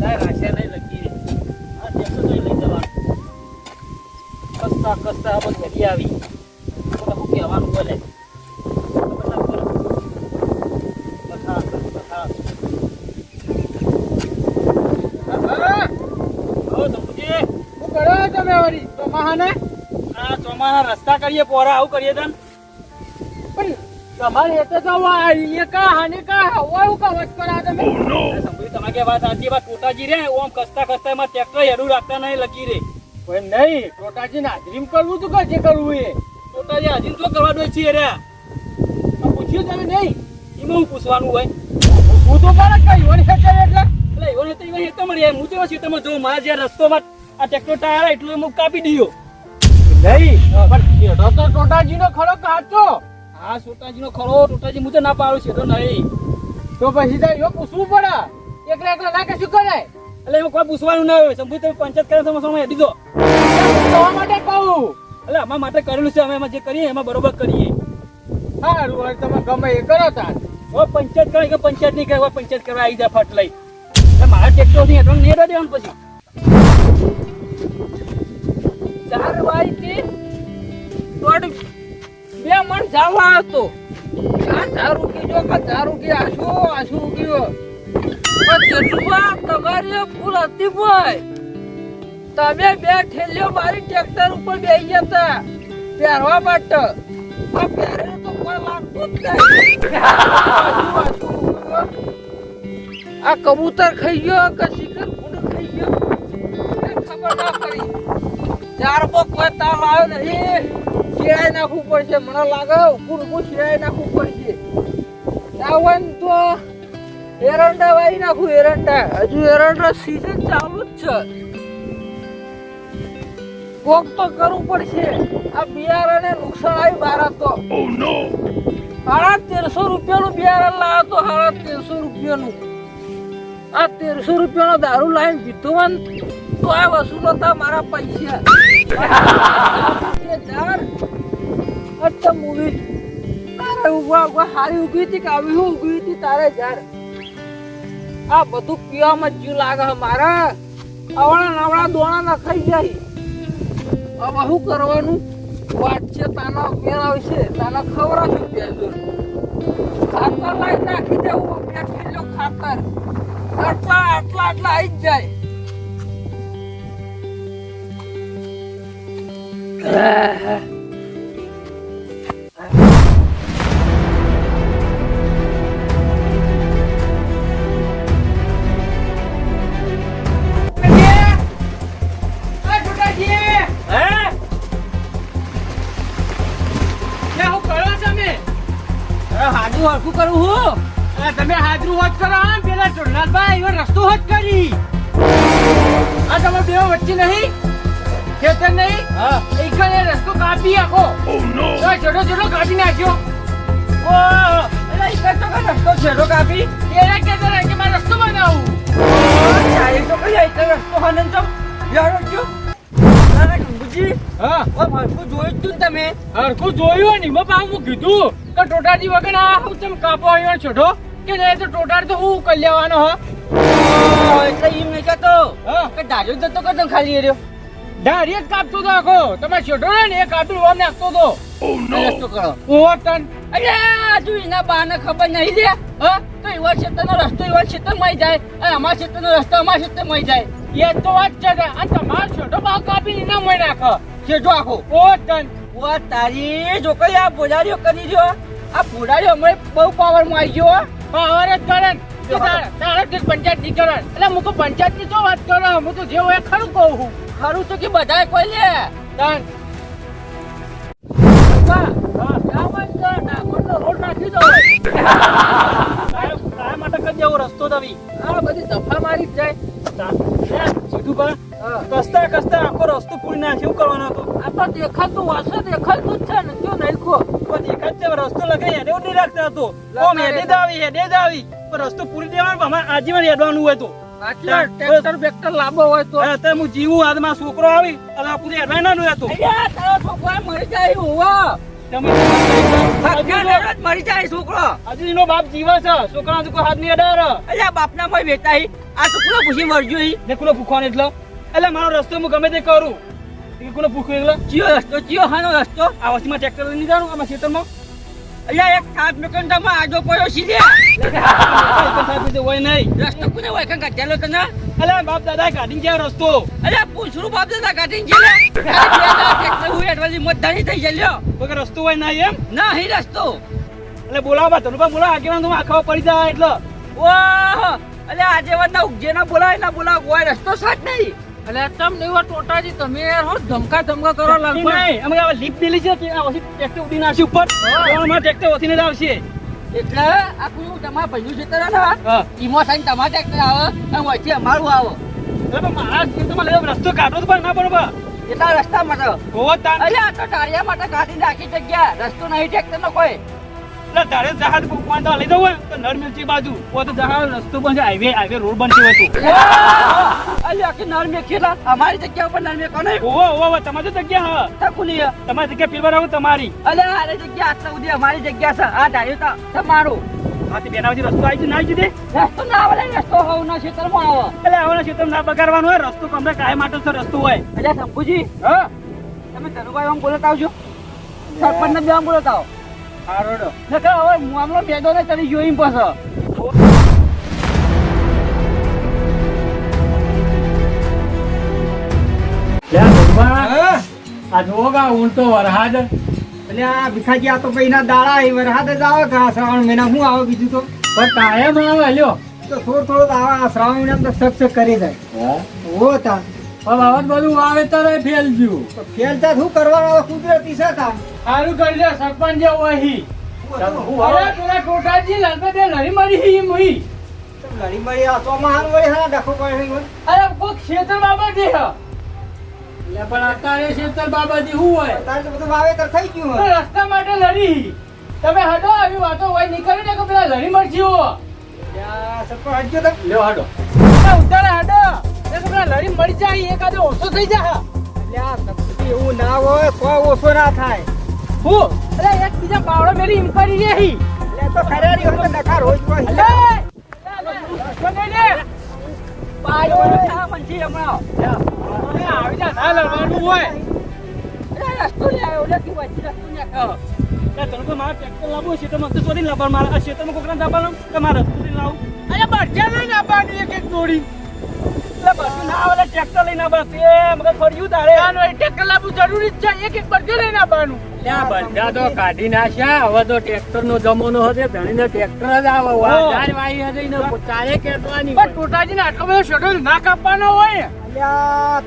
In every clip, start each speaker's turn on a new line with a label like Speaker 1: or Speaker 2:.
Speaker 1: તારે રાશિયા નહીં લગી આ ટેક્ટર તો લઈ જવાનું. કસતા કસતા આવી. શું કહેવાનું બોલે? રસ્તા કરીએ પોરા આવું કરીએ તન.
Speaker 2: પણ તમારે એ તો જવા કા હાને કા હવા કા કરા તમે?
Speaker 1: સમજી તમે કે વાત સાચી વાત ટોટાજી રે ઓમ કસતા કસતા એમાં ટ્રેક્ટર હેડું રાખતા નહીં લગી રે.
Speaker 2: પણ નહીં ટોટાજી ને હાજરીમ કરવું તું કે જે કરવું એ?
Speaker 1: ટોટાજી હજી તો કરવા દો છીએ રે.
Speaker 2: આ પૂછ્યું તમે નહીં?
Speaker 1: એમાં હું પૂછવાનું હોય?
Speaker 2: હું તો મારે કઈ વળી શકે એટલે?
Speaker 1: એટલે એવો ને તો એવા હેતો મળી હું તો તમે જો મારા જે રસ્તોમાં આ ટ્રેક્ટર ટાયર એટલું હું કાપી દીધો.
Speaker 2: નહીં પણ તો ટોટાજી નો ખરો કાચો
Speaker 1: હા ટોટાજીનો ખરો. ટોટાજી હું તો ના પાડું છે તો નહીં.
Speaker 2: તો પછી તો યો પૂછવું પડે. એકલા એકલા ના કશું કરાય
Speaker 1: એટલે એમાં કોઈ પૂછવાનું ના હોય. શંભુ તમે પંચાયત કરે તમે સમય દીધો
Speaker 2: થવા માટે કહું.
Speaker 1: એટલે અમારા માટે કરેલું છે અમે એમાં જે કરીએ એમાં બરોબર કરીએ.
Speaker 2: સારું હવે તમે ગમે એ કરો તાર.
Speaker 1: હવે પંચાયત કરે કે પંચાયત નહીં કરે પંચાયત કરવા આવી જાય ફટ લઈ. એટલે મારા ટ્રેક્ટરથી હેઠળ નહીં દેવાનું પછી.
Speaker 3: ચાર વાગ્યે દોઢ બે મણ જવા હતો. આ ચારું કીધો કે ચારું કે આશુ આશુ જેટલું તમારી ભૂલ હતી ભાઈ. તમે બે ઠેલ્યો મારી ટ્રેક્ટર ઉપર બેસી જતા. પહેરવા માટે. પહેરેલું તો કોઈ લાગતું જ નહીં. આ કબૂતર ખાઈ ગયો કે શિખર ફૂડ ખાઈ ગયો? ખબર ના પડી. ચાર બો કોઈ તાવ આવ્યો નહીં. શિરાય નાખવું પડશે. મને લાગે ઉકુર શિરાય નાખવું પડશે. ત્યાં હોય તો એરંડા વાવી નાખું એરંડા. હજુ એરંડા સીઝન ચાલુ જ છે. કોક તો કરવું પડશે. આ બિયારણે નુકસાન આવી બારા તો. સાડા તેરસો રૂપિયાનું બિયારણ લાવો તો સાડા તેરસો રૂપિયાનું. આ તેરસો રૂપિયાનો દારૂ લાવીને પીધો તો આ વસૂલ હતા મારા પૈસા. અચ્છા મૂવી તારે ઊભા ઊભા હારી ઉગી હતી કે આવી ઉગી હતી તારે યાર આ બધું પીવામાં જીવ લાગે મારે. અવળા નવળા દોણા ના ખાઈ જાય. હવે શું કરવાનું? વાત છે તાના મેળ આવશે તાના ખવડાવશું પેલું ખાતર લાવી નાખી દેવું. બે કિલો ખાતર. આટલા આટલા આટલા આવી જ જાય.
Speaker 1: હાજુ હરખું કરું હું?
Speaker 2: અરે તમે હાજરું હોત કરો આમ પેલા ચોરનાથભાઈ એવો રસ્તો હોત કરી આ તમે બે વચ્ચે નહીં? ખેતર નહીં?
Speaker 1: હા.
Speaker 2: એક એ રસ્તો કાપી આખો તો છોટો છોટો કાપી નાખ્યો.
Speaker 1: ઓ એટલે ઈ કરતો રસ્તો છેડો કાપી?
Speaker 2: એના કહેતા રહે કે મારે રસ્તો બનાવું.
Speaker 1: ચાલે તો કઈ એટલે રસ્તો હનન તો યાર જો અરે
Speaker 2: હા.
Speaker 1: ઓ મારું જોયું તું ને તમે?
Speaker 2: હરખું જોયું ને એમાં પાછું હું કીધું કે ટોટાજી વગર આ હું તમે કાપો આવ્યો છોટો કે નહીં તો ટોટાર તો હું કરી લેવાનો હો?
Speaker 1: ઓ, એટલે ઈ મેં કહેતો
Speaker 2: હા.
Speaker 1: કે દાજો જતો કદમ ખાલી રહ્યો
Speaker 2: ડાયરી જ કાપતો તો આખો. તમે છોટો ને ને એ કાપી ઓમ નાખતો તો.
Speaker 1: રસ્તો કરો?
Speaker 2: ઓહો તન.
Speaker 1: અરે આજુ એના બાને ખબર નહીં દે હા? તો એવા ક્ષેત્રનો રસ્તો એવા ક્ષેત્રમાં જાય. અને અમારા ક્ષેત્રનો રસ્તો અમારા ક્ષેત્રમાં જાય.
Speaker 2: એ તો વાત છે અને તમારો છોટો ભાવ કાપી એના મોય નાખો.
Speaker 1: છેડો આખો.
Speaker 2: ઓ તન.
Speaker 1: ઓ તારી જો કઈ આ બોજારીઓ કરી રહ્યો. આ બોજારીઓ અમે બહુ પાવરમાં આવી ગયો.
Speaker 2: પાવર જ કરે ને. તે તારે તારે કે પંચાયતની કરે એટલે હું કોઈ પંચાયતની તો વાત કરો હું તો જે હોય એ ખરું કહું છું.
Speaker 1: ખરું તો કે બધાય કોઈ લે.
Speaker 2: તન.
Speaker 1: ને તો રોડ નાખી દો. માટે દેવો રસ્તો દવી
Speaker 3: આ બધી દફા મારી જ જાય.
Speaker 1: સીધું બા
Speaker 3: હા.
Speaker 1: કસતા કસતા આખો રસ્તો પૂરી નાખ્યો શું કરવાનો હતો?
Speaker 3: આ તો દેખાતું હશે દેખાતું જ છે ને જો નાખો
Speaker 1: પણ એકાદ જે રસ્તો લગાઈ એને નહીં રાખતા હતો. કોમ હેડે જ આવી હેડે જ આવી. પણ રસ્તો પૂરી દેવાનો પણ અમારે આજીવન હેડવાનું હોય તો.
Speaker 3: ટ્રેક્ટર બેક્ટર લાંબો હોય તો.
Speaker 1: અત્યારે હું જીવું હાથમાં છોકરો આવી અને આપણું પૂરી હેડવાય ના હતું
Speaker 3: છોકરા મરી જાય હોવા
Speaker 4: મરી જાય છોકરો.
Speaker 5: હજુ એનો બાપ જીવે છે છોકરા કોઈ હાથ નહીં અડાર
Speaker 4: અલ્યા બાપના મોય વેચાઈ આ તો પૂરો પૂછી મરજો હી.
Speaker 5: ને કોનો ભૂખવાનો એટલો? એટલે મારો રસ્તો હું ગમે તે કરું. એ કોનો ભૂખો એટલો?
Speaker 4: ચિયો રસ્તો ચિયો હાનો રસ્તો.
Speaker 5: આ વસ્તીમાં ટ્રેક્ટર લઈને જાણું આમાં ખેતરમાં?
Speaker 4: અલ્યા એક થાપ મેકન તમે આજો પડ્યો સીધે.
Speaker 5: હોય નહીં.
Speaker 4: રસ્તો કોને હોય કંકા ચાલો તને?
Speaker 5: એટલે બાપ દાદા કાઢી ગયા રસ્તો?
Speaker 4: અલ્યા પૂછરું બાપ દાદા કાઢી ગયા હું એડવાલી મતદાની થઈ ગયેલો.
Speaker 5: કોઈ રસ્તો હોય ના એમ?
Speaker 4: ના હી રસ્તો.
Speaker 5: એટલે બોલાવા ધનુભા બોલા આગેવાન તો આખા પડી જાય એટલે.
Speaker 4: ઓહ અલે આજે ના ઉગજે ના બોલાય ના બોલા કોઈ રસ્તો સાચ નહીં.
Speaker 3: એટલે તમ નહીં એવા ટોટાજી તમે યાર હો ધમકા ધમકા કરો
Speaker 5: ઈ નહીં અમે આ લીપ દેલી છે કે આ ઓસી ટ્રેક્ટર ઉડી નાખશે ઉપર. અમારા ટ્રેક્ટર વતીને જ આવશે.
Speaker 4: એટલે આ કોઈ તમારા ભાઈનું છે તરા
Speaker 5: હા.
Speaker 4: ઈમો સાઈન તમારા ટ્રેક્ટર આવે અને વચ્ચે અમારું આવે.
Speaker 5: મારા ખેતરમાં રસ્તો કાઢો તો પણ ના બરોબર
Speaker 4: એટલા
Speaker 5: રસ્તા માટે
Speaker 4: અરે આ તો ટાળિયા માટે કાઢી નાખી જગ્યા. રસ્તો નહીં ટ્રેક્ટર નો કોઈ.
Speaker 5: એટલે તારે જહાજ કોકવાન તો લઈ જવું હોય તો નર મિલચી બાજુ. ઓ તો જહાજ રસ્તો બનશે હાઈવે હાઈવે રોડ બનશે
Speaker 4: અલ્યા કે નર મેં અમારી જગ્યા ઉપર નર મેં કોને
Speaker 5: ઓવો ઓવો તમારી જગ્યા હા.
Speaker 4: તકુની
Speaker 5: તમારી જગ્યા પીલવા આવું તમારી.
Speaker 4: અલ્યા આ જગ્યા આટલા સુધી અમારી જગ્યા છે. આ ટાળ્યું તો તમારું
Speaker 5: હાથી બેનાવજી રસ્તો આવી છે ના આવી
Speaker 4: રસ્તો ના આવે રસ્તો હોવ ના ખેતરમાં આવે.
Speaker 5: એટલે આવવાના ક્ષેત્ર ના બગાડવાનું હોય રસ્તો કમરે કાય માટે તો રસ્તો હોય.
Speaker 4: એટલે શંભુજી
Speaker 5: હા?
Speaker 4: તમે ધનુભાઈ આમ બોલતા આવજો. સરપંચ ને આમ બોલતા આવો.
Speaker 5: હારોડો.
Speaker 4: નકર હવે મામલો બેદો ને ચડી ગયો એમ પાછો.
Speaker 6: આ કા ઊંટો વરહાદ.
Speaker 5: એટલે આ ભીખાજી આ તો પૈના દાડા એ વરસાદ જ આવે કે આ શ્રાવણ મહિના હું આવે બીજું તો?
Speaker 6: પણ કાયમ આવે લ્યો.
Speaker 5: તો થોડું થોડો આવે આ શ્રાવણ મહિના તો સક સક કરી જાય. તા
Speaker 6: પણ બધું વાવેતર ફેલ ગયું
Speaker 5: ફેલતા શું કરવાનું? હવે કુદરતી છે કામ.
Speaker 3: સારું કરી લે સરપંચ જે વહી હી
Speaker 5: હું
Speaker 3: અરે પેલા ટોટાજી બે લડી મરી હી મુઈ
Speaker 5: લડી આ વળી હા ડખો પડે.
Speaker 3: અરે કોઈ ક્ષેત્ર બાબત હે.
Speaker 6: એટલે પણ અત્યારે ખેતર બાબત હું હોય?
Speaker 5: તો બધું વાવેતર થઈ ગયું હોય.
Speaker 3: રસ્તા માટે લડી તમે હડો આવી વાતો હોય નીકળી ને કે પેલા લડી મરજી હો.
Speaker 5: ત્યાં સરપંચ હજુ તમે
Speaker 6: લ્યો હાડો.
Speaker 3: ઉતારે હડો. લડી મળી જાય એકાદો ઓછો થઈ
Speaker 5: સબ્જી એવું ના હોય તો ઓછો ના થાય.
Speaker 3: હું? અરે એક બીજા પાવડો મેરી ઇન્કવાયરી રહી
Speaker 5: એટલે તો ખરારી હોય નખા રોજ કોઈ
Speaker 3: અલે!
Speaker 4: પાયો ના મંજી હમણાં.
Speaker 3: અરે આવી જા ના લડવાનું હોય.
Speaker 4: રસ્તો લે આવ્યો લે તું રસ્તો ને કહો
Speaker 5: તને કોઈ મારા ટ્રેક્ટર લાવવું છે તો મને તો લાવવાનું. મારા આ ક્ષેત્રમાં કોકરા દાબાનું? કે મારા રસ્તો લાવું?
Speaker 3: અરે બચ્ચા નહીં આપવાની એક એક જોડી
Speaker 5: એટલે બધું ના આવે ટ્રેક્ટર લઈને આવે તે મગજ ફર્યું તારે.
Speaker 3: આનો લાવવું જરૂરી જ છે. એક એક બચ્ચો લઈને આપવાનું
Speaker 6: ત્યાં તો કાઢી નાખ્યા. હવે તો ટ્રેક્ટર નો જમાનો હશે ધણીને ટ્રેક્ટર જ આવે.
Speaker 5: હા.
Speaker 6: વાઈ હશે ને ચારે કેટવાની
Speaker 3: પણ ટોટાજીને આટલો બધો શેડો ના કાપવાનો હોય.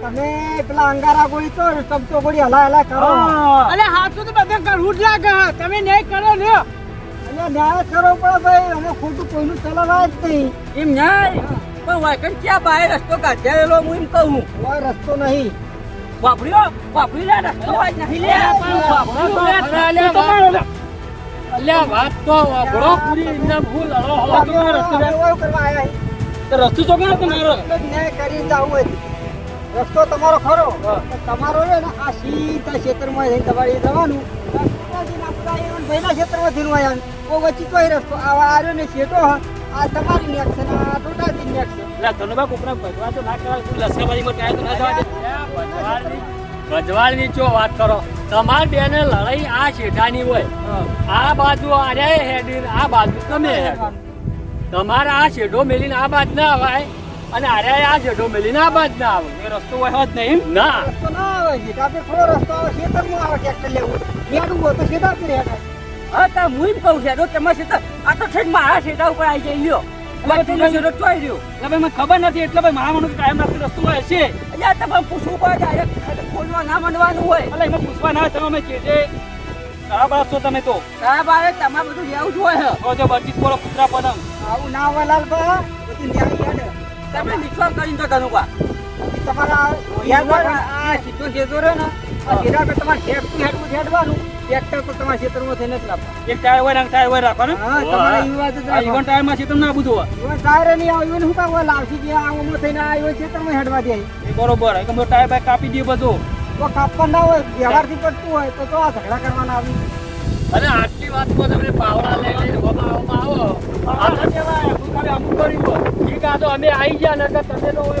Speaker 5: તમે પેલા અંગારા ગોળી તો તમતો ગોળી હલા હલા કરો.
Speaker 3: અરે હાથું તો બધા કરવું જ લાગે. હા. તમે ન્યાય કરો ને.
Speaker 5: અને ન્યાય કરો પણ ભાઈ. અમે ખોટું કોઈનું ચલાવાય જ નહીં.
Speaker 4: એમ નહીં પણ વાયકન ક્યાં બાય રસ્તો કાઢ્યાલો હું એમ કહું.
Speaker 5: કોઈ રસ્તો નહીં.
Speaker 4: વાપર્યો? વાપરી લે રસ્તો નહીં લે. વાપરો લે.
Speaker 6: અલ્યા, વાત- તો વાપરો. પૂરી ઇન્દમ ફૂલ લડો હળો.
Speaker 5: તો રસ્તો કરવા આયા તો રસ્તો ચોકડો તમારો એટલે જ ન્યાય કરીને જાવ હોય. રસ્તો તમારો ખરો. તમારો છે ને આ સીધા ક્ષેત્રમાં જઈને તમારે જવાનું. ભાઈના ક્ષેત્રમાં જઈને વળ્યા. ઓ વચ્ચે કોઈ રસ્તો. આવા આર્યો ને શેઠો હ. આ તમારી નેક છે આ ટોટાજી નેક છે. એટલે ધનુભા કોકરા ભગવા તો ના કરાય લસકાબાજીમાં ટાયર તો ના જવા દે.
Speaker 6: ભજવાડની- ભજવાડની ચો વાત કરો. તમાર બેને લડાઈ આ શેઠાની હોય. આ બાજુ આરે હેડી આ બાજુ તમે તમારે આ શેઢો મેલીને આ બાજ ના આવાય અને આરે આ શેઢો મેલીને આ બાજ ના આવે
Speaker 5: એ રસ્તો હોય જ નહીં
Speaker 6: ના.
Speaker 5: રસ્તો ના આવે છે આપણે થોડો રસ્તો આવે ખેતરમાં આવે ટ્રેક્ટર લેવું. લેવું હોય તો હેઠાય
Speaker 4: હા તા હું એમ કહું છું તમારા ક્ષેત્ર આ તો ઠેક મારા ક્ષેત્ર ઉપર આવી જઈ લ્યો. વચ્ચેનો ક્ષેત્ર ચોઈ રહ્યો.
Speaker 5: એટલે ભાઈ મને ખબર નથી એટલે ભાઈ મારા મને કાયમ રાખતો રસ્તો હોય છે.
Speaker 4: અલ્યા તમારે પૂછવું પડે ખોલવા ના મંડવાનું હોય.
Speaker 5: એટલે એમાં પૂછવા ના તમે અમે કે છે ખરાબ છો તમે તો.
Speaker 4: તારા બારે તમારે બધું લેવું જ હોય.
Speaker 5: તો જો બરજીત બોલો કૂતરા પતંગ. આવું ના હોય લાલબા બધું ન્યાય યાદ
Speaker 4: તમે વિશ્વાસ કરીને તો ધનુભા.
Speaker 5: તમારા આ સીધો સીધો રહે ને તમારે હેડવાનું ટ્રેક્ટર તો તમારા ક્ષેત્રમાં થઈને જ લાવવાનું એક ટાયર હોય ને ટાયર હોય રાખવાનું? હા તમારે રાખો ટાયર ના બધું હોય. ટાયર નહીં આવ્યું ને હું કામ? લાવશી કે આ ઓમો થઈને આવ્યો ક્ષેત્રમાં હેડવા દે. એ બરોબર. એક ગમે ટાયર બાય કાપી દે બધું. તો કાપવા ના હોય વ્યવહારથી પડતું હોય તો તો આ ઝઘડા કરવાના આવી.
Speaker 6: અને આટલી વાતમાં તમે પાવડા લઈ લઈને આવો. જેવા અમુક અમુક કર્યું ઠીક આ તો અમે આવી ગયા ને તમે તો હવે